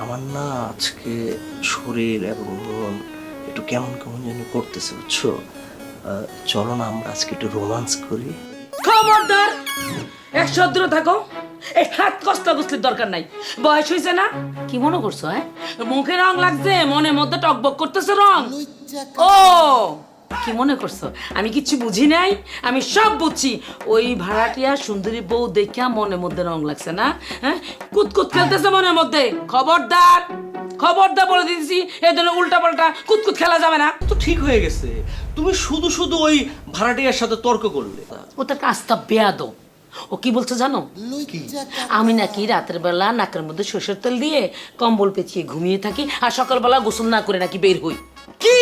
আমার না আজকে শরীর এবং মন একটু কেমন কেমন যেন করতেছে বুঝছ? চলো না আমরা আজকে একটু রোমান্স করি। খবরদার! একশো দূরে থাকো। এই হাত কষ্ট গুছলির দরকার নাই। বয়স হয়েছে না? কি মনে করছ হ্যাঁ? মুখে রং লাগছে মনের মধ্যে টকবক করতেছে রং। ও! কি মনে করছ? আমি কিচ্ছু বুঝি নাই আমি সব বুঝছি। ওই ভাড়াটিয়া সুন্দরী বউ দেখা মনের মধ্যে রং লাগছে না হ্যাঁ? কুতকুত খেলতেছে মনের মধ্যে। খবরদার খবরদার বলে দিয়েছি এই ধরনের উল্টা পাল্টা কুতকুত খেলা যাবে না। তো ঠিক হয়ে গেছে। তুমি শুধু শুধু ওই ভাড়াটিয়ার সাথে তর্ক করলে। ও তার কাজটা বেয়াদ ও কি বলছে জানো? আমি নাকি রাতের বেলা নাকের মধ্যে সরষের তেল দিয়ে কম্বল পেঁচিয়ে ঘুমিয়ে থাকি আর সকালবেলা গোসল না করে নাকি বের হই। কি?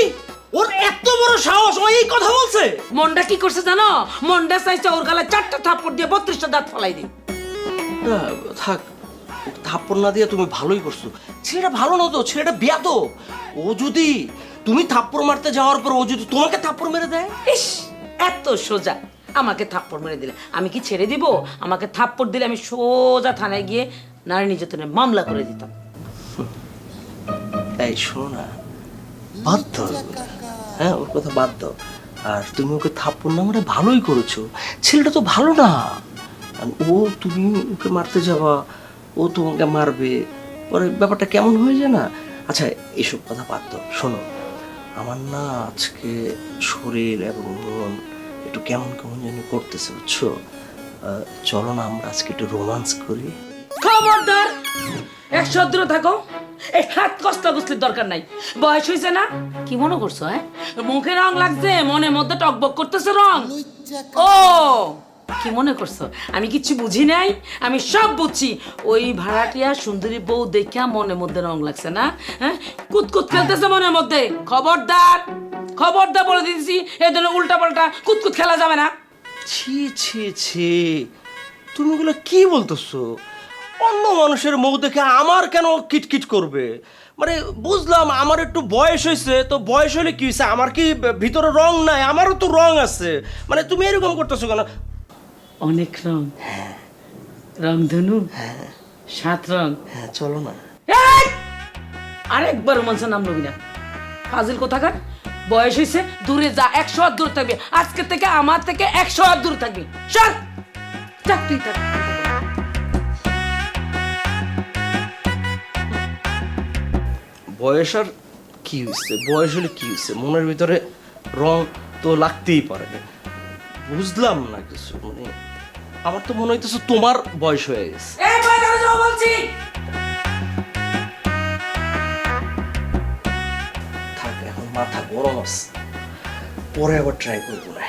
বড় সাহস ও এই কথা বলছে? মনটা কি করছে জানো? মনটা চাইছে ওর গালে চারটা থাপ্পড় দিয়ে বত্রিশটা দাঁত ফলাই দিই না, থাক থাপ্পড় না দিয়ে তুমি ভালোই করছ। ছেলেটা ভালো না তো ছেলেটা বেয়াদ ও যদি তুমি থাপ্পড় মারতে যাওয়ার পর ও যদি তোমাকে থাপ্পড় মেরে দেয়? ইস এত সোজা। আমাকে থাপ্পড় মেরে দিলে। আমি কি ছেড়ে দিব? আমাকে থাপ্পড় দিলে আমি সোজা থানায় গিয়ে নারী নির্যাতনের মামলা করে দিতাম। এই শোনো বাধ্য হ্যাঁ ওর কথা বাদ দাও। আর তুমি ওকে থাপ্পড় না মারে ভালোই করেছ। ছেলেটা তো ভালো না। ও, তুমি ওকে মারতে যাবা, ও তোমাকে মারবে। পরে ব্যাপারটা কেমন হয়ে যায় না? আচ্ছা এসব কথা বাদ দাও। শোনো, আমার না আজকে শরীর এবং মন একটু কেমন কেমন যেন করতেছে, বুঝছ? চলো না, আমরা আজকে একটু রোমান্স করি। খবরদার একশো দূরে থাকো। এই হাত কষ্ট গুছলির দরকার নাই। বয়স হয়েছে না? কি মনে করছ হ্যাঁ? মুখে রং লাগছে মনের মধ্যে টকবক করতেছে রং। ও! কি মনে করছ? আমি কিচ্ছু বুঝি নাই আমি সব বুঝছি। ওই ভাড়াটিয়া সুন্দরী বউ দেখা মনের মধ্যে রং লাগছে না হ্যাঁ? কুতকুত খেলতেছে মনের মধ্যে। খবরদার খবরদার বলে দিয়েছি এই ধরনের উল্টা পাল্টা কুতকুত খেলা যাবে না। ছি ছি ছি। তুমি এগুলো কি বলতেছো? অন্য মানুষের মুখ দেখে আমার কেন কিটকিট করবে? মানে বুঝলাম আমার একটু বয়স হয়েছে তো বয়স হলে কি হয়েছে? আমার কি ভিতরে রং নাই? আমারও তো রং আছে। মানে তুমি এরকম করতেছো কেন? অনেক রং। রংধনু? সাত রং। হ্যাঁ চলো না! আরেকবার রোমান্সের নাম নবী না ফাজিল কোথাকার? বয়স হয়েছে দূরে যা একশো হাত দূরে থাকবি। আজকে থেকে আমার থেকে একশো হাত দূরে থাকবি। থাক তুই থাক। বয়স আর কি হয়েছে বয়স হলে কি হয়েছে মনের ভিতরে রং তো লাগতেই পারে বুঝলাম না কিছু মানে আমার তো মনে হইতেছে তোমার বয়স হয়ে গেছে। থাক এখন মাথা গরম আছে। পরে আবার ট্রাই করব না।